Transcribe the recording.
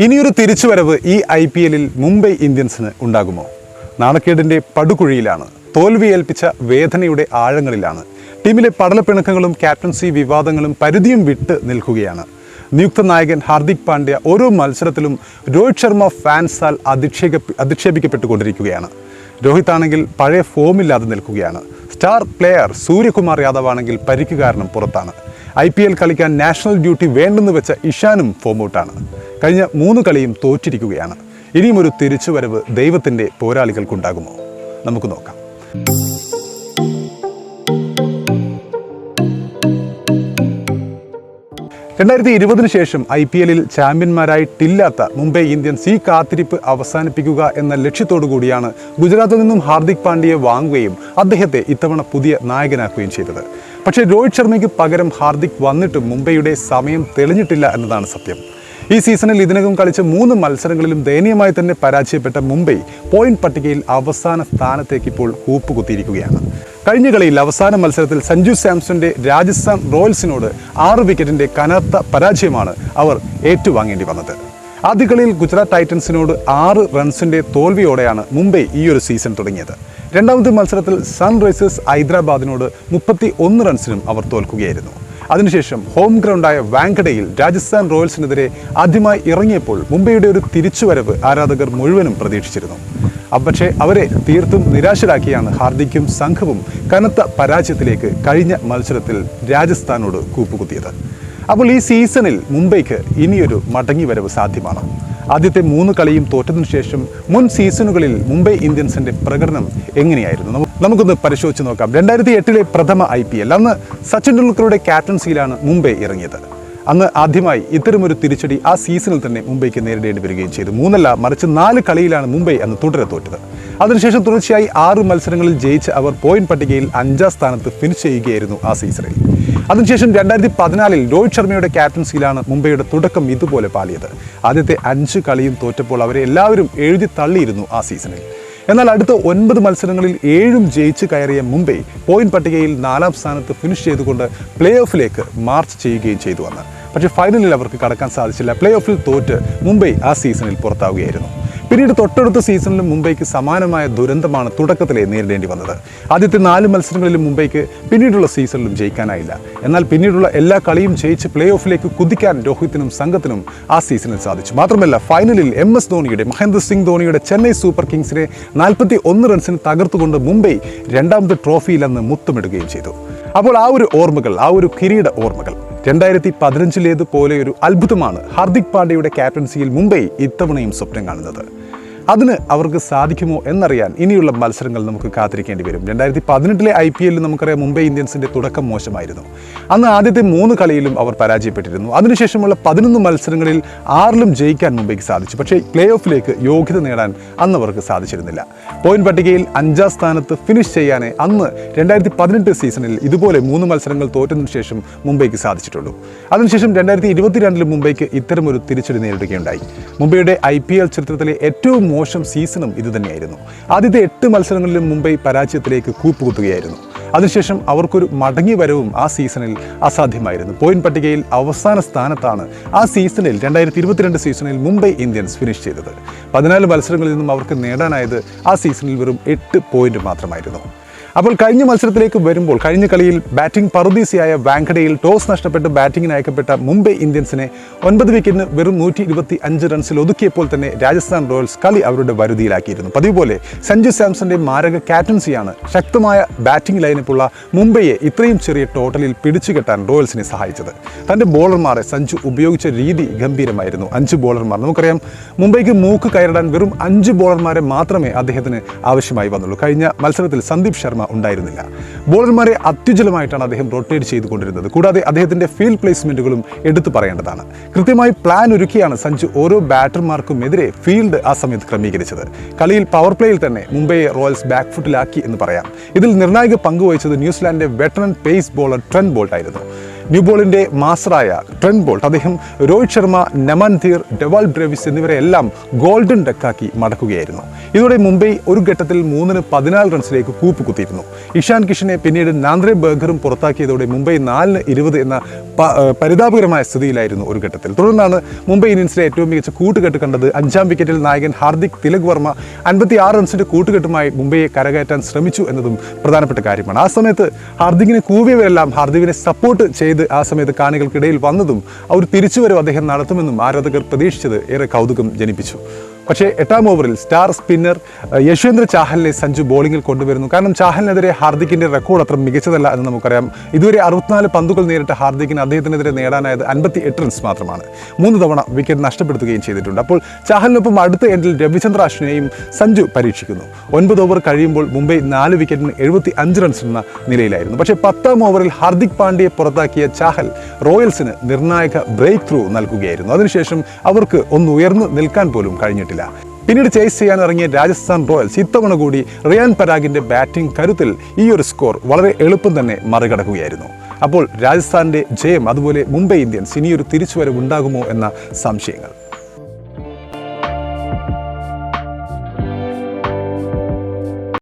ഇനിയൊരു തിരിച്ചുവരവ് ഈ ഐ പി എല്ലിൽ മുംബൈ ഇന്ത്യൻസിന് ഉണ്ടാകുമോ? നാണക്കേടിന്റെ പടുകുഴിയിലാണ്. തോൽവി ഏൽപ്പിച്ച വേദനയുടെ ആഴങ്ങളിലാണ്. ടീമിലെ പടലപ്പിണക്കങ്ങളും ക്യാപ്റ്റൻസി വിവാദങ്ങളും പരിധിയും വിട്ട് നിൽക്കുകയാണ്. നിയുക്ത നായകൻ ഹാർദിക് പാണ്ഡ്യ ഓരോ മത്സരത്തിലും രോഹിത് ശർമ്മ ഫാൻസാൽ അധിക്ഷേപ അധിക്ഷേപിക്കപ്പെട്ടുകൊണ്ടിരിക്കുകയാണ്. രോഹിത് ആണെങ്കിൽ പഴയ ഫോമില്ലാതെ നിൽക്കുകയാണ്. സ്റ്റാർ പ്ലെയർ സൂര്യകുമാർ യാദവ് ആണെങ്കിൽ പരിക്ക് കാരണം പുറത്താണ്. ഐ പി എൽ കളിക്കാൻ നാഷണൽ ഡ്യൂട്ടി വേണ്ടെന്ന് വെച്ച ഇഷാനും ഫോം ഔട്ടാണ്. കഴിഞ്ഞ മൂന്ന് കളിയും തോറ്റിരിക്കുകയാണ്. ഇനിയും ഒരു തിരിച്ചുവരവ് ദൈവത്തിന്റെ പോരാളികൾക്കുണ്ടാകുമോ? നമുക്ക് നോക്കാം. രണ്ടായിരത്തി ഇരുപതിന് ശേഷം ഐ പി എല്ലിൽ ചാമ്പ്യന്മാരായിട്ടില്ലാത്ത മുംബൈ ഇന്ത്യൻസ് ഈ കാത്തിരിപ്പ് അവസാനിപ്പിക്കുക എന്ന ലക്ഷ്യത്തോടു കൂടിയാണ് ഗുജറാത്തിൽ നിന്നും ഹാർദിക് പാണ്ഡ്യയെ വാങ്ങുകയും അദ്ദേഹത്തെ ഇത്തവണ പുതിയ നായകനാക്കുകയും ചെയ്തത്. പക്ഷേ രോഹിത് ശർമ്മയ്ക്ക് പകരം ഹാർദിക് വന്നിട്ടും മുംബൈയുടെ സമയം തെളിഞ്ഞിട്ടില്ല എന്നതാണ് സത്യം. ഈ സീസണിൽ ഇതിനകം കളിച്ച മൂന്ന് മത്സരങ്ങളിലും ദയനീയമായി തന്നെ പരാജയപ്പെട്ട മുംബൈ പോയിന്റ് പട്ടികയിൽ അവസാന സ്ഥാനത്തേക്ക് ഇപ്പോൾ കൂപ്പുകുത്തിയിരിക്കുകയാണ്. കഴിഞ്ഞ കളിയിൽ അവസാന മത്സരത്തിൽ സഞ്ജു സാംസന്റെ രാജസ്ഥാൻ റോയൽസിനോട് ആറ് വിക്കറ്റിന്റെ കനത്ത പരാജയമാണ് അവർ ഏറ്റുവാങ്ങേണ്ടി വന്നത്. ആദ്യ കളിയിൽ ഗുജറാത്ത് ടൈറ്റൻസിനോട് ആറ് റൺസിന്റെ തോൽവിയോടെയാണ് മുംബൈ ഈ ഒരു സീസൺ തുടങ്ങിയത്. രണ്ടാമത്തെ മത്സരത്തിൽ സൺറൈസേഴ്സ് ഹൈദരാബാദിനോട് മുപ്പത്തി ഒന്ന് റൺസിനും അവർ തോൽക്കുകയായിരുന്നു. അതിനുശേഷം ഹോം ഗ്രൗണ്ടായ വാങ്കഡയിൽ രാജസ്ഥാൻ റോയൽസിനെതിരെ ആദ്യമായി ഇറങ്ങിയപ്പോൾ മുംബൈയുടെ ഒരു തിരിച്ചുവരവ് ആരാധകർ മുഴുവനും പ്രതീക്ഷിച്ചിരുന്നു. പക്ഷേ അവരെ തീർത്തും നിരാശരാക്കിയാണ് ഹാർദിക്കും സംഘവും കനത്ത പരാജയത്തിലേക്ക് കഴിഞ്ഞ മത്സരത്തിൽ രാജസ്ഥാനോട് കൂപ്പുകുത്തിയത്. അപ്പോൾ ഈ സീസണിൽ മുംബൈക്ക് ഇനിയൊരു മടങ്ങിവരവ് സാധ്യമാണ്? ആദ്യത്തെ മൂന്ന് കളിയും തോറ്റതിനു ശേഷം മുൻ സീസണുകളിൽ മുംബൈ ഇന്ത്യൻസിന്റെ പ്രകടനം എങ്ങനെയായിരുന്നു? നമുക്കൊന്ന് പരിശോധിച്ച് നോക്കാം. രണ്ടായിരത്തി എട്ടിലെ പ്രഥമ ഐ പി എൽ അന്ന് സച്ചിൻ ടെണ്ടുൽക്കറുടെ ക്യാപ്റ്റൻസിയിലാണ് മുംബൈ ഇറങ്ങിയത്. അന്ന് ആദ്യമായി ഇത്തരമൊരു തിരിച്ചടി ആ സീസണിൽ തന്നെ മുംബൈക്ക് നേരിടേണ്ടി വരികയും ചെയ്തു. മൂന്നല്ല മറിച്ച് നാല് കളിയിലാണ് മുംബൈ അന്ന് തുടരെ തോറ്റത്. അതിനുശേഷം തുടർച്ചയായി ആറ് മത്സരങ്ങളിൽ ജയിച്ച് അവർ പോയിന്റ് പട്ടികയിൽ അഞ്ചാം സ്ഥാനത്ത് ഫിനിഷ് ചെയ്യുകയായിരുന്നു ആ സീസണിൽ അതിനുശേഷം രണ്ടായിരത്തി പതിനാലിൽ രോഹിത് ശർമ്മയുടെ ക്യാപ്റ്റൻസിയിലാണ് മുംബൈയുടെ തുടക്കം ഇതുപോലെ പാലിയത് ആദ്യത്തെ അഞ്ച് കളിയും തോറ്റപ്പോൾ അവരെ എല്ലാവരും എഴുതി തള്ളിയിരുന്നു ആ സീസണിൽ എന്നാൽ അടുത്ത ഒൻപത് മത്സരങ്ങളിൽ ഏഴും ജയിച്ച് കയറിയ മുംബൈ പോയിന്റ് പട്ടികയിൽ നാലാം സ്ഥാനത്ത് ഫിനിഷ് ചെയ്തുകൊണ്ട് പ്ലേ ഓഫിലേക്ക് മാർച്ച് ചെയ്യുകയും ചെയ്തു വന്ന് പക്ഷേ ഫൈനലിൽ അവർക്ക് കടക്കാൻ സാധിച്ചില്ല. പ്ലേ ഓഫിൽ തോറ്റ് മുംബൈ ആ സീസണിൽ പുറത്താവുകയായിരുന്നു. പിന്നീട് തൊട്ടടുത്ത സീസണിലും മുംബൈക്ക് സമാനമായ ദുരന്തമാണ് തുടക്കത്തിലെ നേരിടേണ്ടി വന്നത്. ആദ്യത്തെ നാല് മത്സരങ്ങളിലും മുംബൈക്ക് പിന്നീടുള്ള സീസണിലും ജയിക്കാനായില്ല. എന്നാൽ പിന്നീടുള്ള എല്ലാ കളിയും ജയിച്ച് പ്ലേ ഓഫിലേക്ക് കുതിക്കാൻ രോഹിത്തിനും സംഘത്തിനും ആ സീസണിൽ സാധിച്ചു. മാത്രമല്ല ഫൈനലിൽ എം എസ് ധോണിയുടെ മഹേന്ദ്ര സിംഗ് ധോണിയുടെ ചെന്നൈ സൂപ്പർ കിങ്സിനെ നാൽപ്പത്തി ഒന്ന് റൺസിന് തകർത്തുകൊണ്ട് മുംബൈ രണ്ടാമത് ട്രോഫിയിൽ അന്ന് മുത്തമിടുകയും ചെയ്തു. അപ്പോൾ ആ ഒരു ഓർമ്മകൾ ആ ഒരു കിരീട ഓർമ്മകൾ രണ്ടായിരത്തി പതിനഞ്ചിലേതുപോലെ ഒരു അത്ഭുതമാണ് ഹാർദിക് പാണ്ഡ്യയുടെ ക്യാപ്റ്റൻസിയിൽ മുംബൈ ഇത്തവണയും സ്വപ്നം കാണുന്നത്. അതിന് അവർക്ക് സാധിക്കുമോ എന്നറിയാൻ ഇനിയുള്ള മത്സരങ്ങൾ നമുക്ക് കാത്തിരിക്കേണ്ടി വരും. രണ്ടായിരത്തി പതിനെട്ടിലെ ഐ പി എല്ലിൽ നമുക്കറിയാം മുംബൈ ഇന്ത്യൻസിന്റെ തുടക്കം മോശമായിരുന്നു. അന്ന് ആദ്യത്തെ മൂന്ന് കളിയിലും അവർ പരാജയപ്പെട്ടിരുന്നു. അതിനുശേഷമുള്ള പതിനൊന്ന് മത്സരങ്ങളിൽ ആറിലും ജയിക്കാൻ മുംബൈക്ക് സാധിച്ചു. പക്ഷേ പ്ലേ ഓഫിലേക്ക് യോഗ്യത നേടാൻ അന്ന് അവർക്ക് സാധിച്ചിരുന്നില്ല. പോയിന്റ് പട്ടികയിൽ അഞ്ചാം സ്ഥാനത്ത് ഫിനിഷ് ചെയ്യാനേ അന്ന് രണ്ടായിരത്തി പതിനെട്ട് സീസണിൽ ഇതുപോലെ മൂന്ന് മത്സരങ്ങൾ തോറ്റതിനു ശേഷം മുംബൈക്ക് സാധിച്ചിട്ടുള്ളൂ. അതിനുശേഷം രണ്ടായിരത്തി ഇരുപത്തിരണ്ടിൽ മുംബൈക്ക് ഇത്തരമൊരു തിരിച്ചടി നേരിടുകയുണ്ടായി. മുംബൈയുടെ ഐ പി എൽ ചരിത്രത്തിലെ ഏറ്റവും മോശം സീസണും ഇത് തന്നെയായിരുന്നു ആദ്യത്തെ എട്ട് മത്സരങ്ങളിലും മുംബൈ പരാജയത്തിലേക്ക് കൂപ്പുകുത്തുകയായിരുന്നു. അതിനുശേഷം അവർക്കൊരു മടങ്ങി വരവും ആ സീസണിൽ അസാധ്യമായിരുന്നു. പോയിന്റ് പട്ടികയിൽ അവസാന സ്ഥാനത്താണ് ആ സീസണിൽ രണ്ടായിരത്തി ഇരുപത്തിരണ്ട് സീസണിൽ മുംബൈ ഇന്ത്യൻസ് ഫിനിഷ് ചെയ്തത്. പതിനാല് മത്സരങ്ങളിൽ നിന്നും അവർക്ക് നേടാനായത് ആ സീസണിൽ വെറും എട്ട് പോയിന്റ് മാത്രമായിരുന്നു. അപ്പോൾ കഴിഞ്ഞ മത്സരത്തിലേക്ക് വരുമ്പോൾ കഴിഞ്ഞ കളിയിൽ ബാറ്റിംഗ് പറുദീസിയായ വാങ്കഡയിൽ ടോസ് നഷ്ടപ്പെട്ട് ബാറ്റിംഗിന് അയക്കപ്പെട്ട മുംബൈ ഇന്ത്യൻസിനെ ഒൻപത് വിക്കറ്റിന് വെറും നൂറ്റി ഇരുപത്തി അഞ്ച് റൺസിൽ ഒതുക്കിയപ്പോൾ തന്നെ രാജസ്ഥാൻ റോയൽസ് കളി അവരുടെ വരുതിയിലാക്കിയിരുന്നു. പതിവ് പോലെ സഞ്ജു സാംസന്റെ മാരക ക്യാപ്റ്റൻസിയാണ് ശക്തമായ ബാറ്റിംഗ് ലൈനപ്പുള്ള മുംബൈയെ ഇത്രയും ചെറിയ ടോട്ടലിൽ പിടിച്ചുകെട്ടാൻ റോയൽസിനെ സഹായിച്ചത്. തന്റെ ബോളർമാരെ സഞ്ജു ഉപയോഗിച്ച രീതി ഗംഭീരമായിരുന്നു. അഞ്ച് ബോളർമാർ. നമുക്കറിയാം മുംബൈക്ക് മൂക്ക് കയറിടാൻ വെറും അഞ്ച് ബോളർമാരെ മാത്രമേ അദ്ദേഹത്തിന് ആവശ്യമായി വന്നുള്ളൂ. കഴിഞ്ഞ മത്സരത്തിൽ സന്ദീപ് ശർമ്മ ഉണ്ടായിരുന്നില്ല. ബോളർമാരെ അത്യുജ്വലമായിട്ടാണ് അദ്ദേഹം റൊട്ടേറ്റ് ചെയ്തുകൊണ്ടിരുന്നത്. കൂടാതെ അദ്ദേഹത്തിന്റെ ഫീൽഡ് പ്ലേസ്മെന്റുകളും എടുത്തു പറയേണ്ടതാണ്. കൃത്യമായി പ്ലാൻ ഒരുക്കിയാണ് സഞ്ജു ഓരോ ബാറ്റർമാർക്കും എതിരെ ഫീൽഡ് ആ സമയത്ത് ക്രമീകരിച്ചത്. കളിയിൽ പവർ പ്ലേയിൽ തന്നെ മുംബൈയെ റോയൽസ് ബാക്ക് ഫുട്ടിലാക്കി എന്ന് പറയാം. ഇതിൽ നിർണായക പങ്കുവഹിച്ചത് ന്യൂസിലാൻഡിന്റെ veteran pace bowler Trent Boult ആയിരുന്നു ന്യൂ ബോളിന്റെ മാസ്റ്ററായ ട്രെൻ ബോൾട്ട് അദ്ദേഹം രോഹിത് ശർമ്മ നമൻധീർ ഡെവാൾ ഡ്രേവിസ് എന്നിവരെ എല്ലാം ഗോൾഡൻ ഡക്കാക്കി മടക്കുകയായിരുന്നു. ഇതോടെ മുംബൈ ഒരു ഘട്ടത്തിൽ മൂന്നിന് പതിനാല് റൺസിലേക്ക് കൂപ്പ് കുത്തിയിരുന്നു ഇഷാൻ കിഷനെ പിന്നീട് നാന്ദ്രെ ബർഗറും പുറത്താക്കിയതോടെ മുംബൈ നാലിന് ഇരുപത് എന്ന പരിതാപകരമായ സ്ഥിതിയിലായിരുന്നു ഒരു ഘട്ടത്തിൽ. തുടർന്നാണ് മുംബൈ ഇന്ത്യൻസിലെ ഏറ്റവും മികച്ച കൂട്ടുകെട്ട് കണ്ടത് അഞ്ചാം വിക്കറ്റിൽ നായകൻ ഹാർദിക് തിലക് വർമ്മ അൻപത്തി ആറ് റൺസിന്റെ കൂട്ടുകെട്ടുമായി മുംബൈയെ കരകയറ്റാൻ ശ്രമിച്ചു എന്നതും പ്രധാനപ്പെട്ട കാര്യമാണ്. ആ സമയത്ത് ഹാർദിക്കിനെ കൂവിയവരെല്ലാം ഹാർദിക്കിനെ സപ്പോർട്ട് ചെയ്ത് ആ സമയത്ത് കാണികൾക്കിടയിൽ വന്നതും ആ ഒരു തിരിച്ചുവരവ് അദ്ദേഹം നടത്തുമെന്നും ആരാധകർ പ്രതീക്ഷിച്ചത് ഏറെ കൗതുകം ജനിപ്പിച്ചു. പക്ഷേ എട്ടാം ഓവറിൽ സ്റ്റാർ സ്പിന്നർ യശ്വേന്ദ്ര ചാഹലിനെ സഞ്ജു ബോളിംഗിൽ കൊണ്ടുവരുന്നു. കാരണം ചാഹലിനെതിരെ ഹാർദിക്കിന്റെ റെക്കോർഡ് അത്ര മികച്ചതല്ല എന്ന് നമുക്കറിയാം. ഇതുവരെ അറുപത്തിനാല് പന്തുകൾ നേരിട്ട ഹാർദിക്കിന് അദ്ദേഹത്തിനെതിരെ നേടാനായത് അൻപത്തി എട്ട് റൺസ് മാത്രമാണ്. മൂന്ന് തവണ വിക്കറ്റ് നഷ്ടപ്പെടുത്തുകയും ചെയ്തിട്ടുണ്ട്. അപ്പോൾ ചാഹലിനൊപ്പം അടുത്ത എൻഡിൽ രവിചന്ദ്ര അശ്വിനെയും സഞ്ജു പരീക്ഷിക്കുന്നു. ഒൻപത് ഓവർ കഴിയുമ്പോൾ മുംബൈ നാല് വിക്കറ്റിന് എഴുപത്തി അഞ്ച് റൺസ് എന്ന നിലയിലായിരുന്നു. പക്ഷേ പത്താം ഓവറിൽ ഹാർദിക് പാണ്ഡ്യയെ പുറത്താക്കിയ ചാഹൽ റോയൽസിന് നിർണായക ബ്രേക്ക് ത്രൂ നൽകുകയായിരുന്നു. അതിനുശേഷം അവർക്ക് ഒന്ന് ഉയർന്നു നിൽക്കാൻ പോലും കഴിഞ്ഞിട്ടില്ല. പിന്നീട് ചേസ് ചെയ്യാൻ ഇറങ്ങിയ രാജസ്ഥാൻ റോയൽസ് ഇത്തവണ കൂടി റിയാൻ പരാഗിന്റെ ബാറ്റിംഗ് കരുത്തിൽ ഈ ഒരു സ്കോർ വളരെ എളുപ്പം തന്നെ മറികടക്കുകയായിരുന്നു. അപ്പോൾ രാജസ്ഥാന്റെ ജയം അതുപോലെ മുംബൈ ഇന്ത്യൻസ് ഇനിയൊരു തിരിച്ചുവരവ് ഉണ്ടാകുമോ എന്ന സംശയങ്ങൾ.